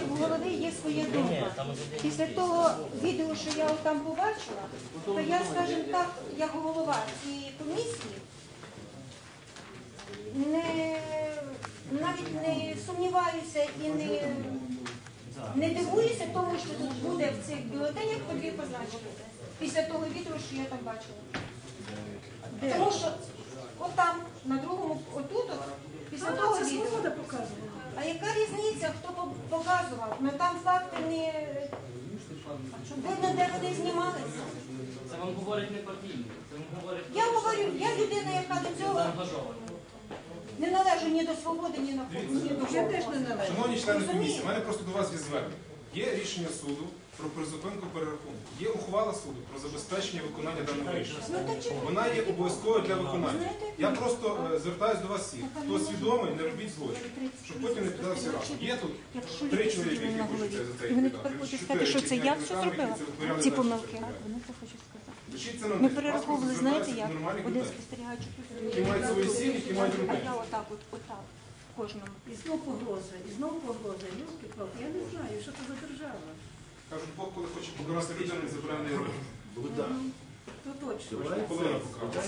як в голові є своя думка. Після того відео, що я там побачила, то я, скажімо так, як голова цієї комісії, не, навіть не сумніваюся і не, не дивуюся тому, що тут буде в цих бюлетенях по дві позначки. Після того відео, що я там бачила. Тому що отам, на другому, отут, от, після того Це відео. свобода показувала. А яка різниця, хто показував? Ми там факти не видно, де вони знімалися. Це вам говорить не партійно. це вам говорить Я говорю, я людина, яка до цього заангажована. не належу ні до свободи, ні на ні до Я теж не належу. Шановні члени комісії, у мене просто до вас є звернення. Є рішення суду про призупинку перерахунку. Є ухвала суду про забезпечення виконання даного рішення. Ну? Вона є обов'язковою для виконання. Я просто е, звертаюся до вас всіх. Хто свідомий, не робіть злочин, щоб потім не піддався разом. Є тут три чоловіки, які на хочуть голові, це за це і вони відповідати. тепер хочуть сказати, що це я все зробила. Ці помилки. Вони це хочуть сказати. Пишіть це на Ми них. перераховували, Вас знаєте як? нормальних Один людей. спостерігач. Які мають свої сім'ї, які мають А я отак, от, отак, кожному. І знов погроза, і знов погроза. Юрки палки, я не знаю, що це за держава. Кажуть, Бог, коли хоче покарати людину, забирає в неї руку. То точно. Половина покарала.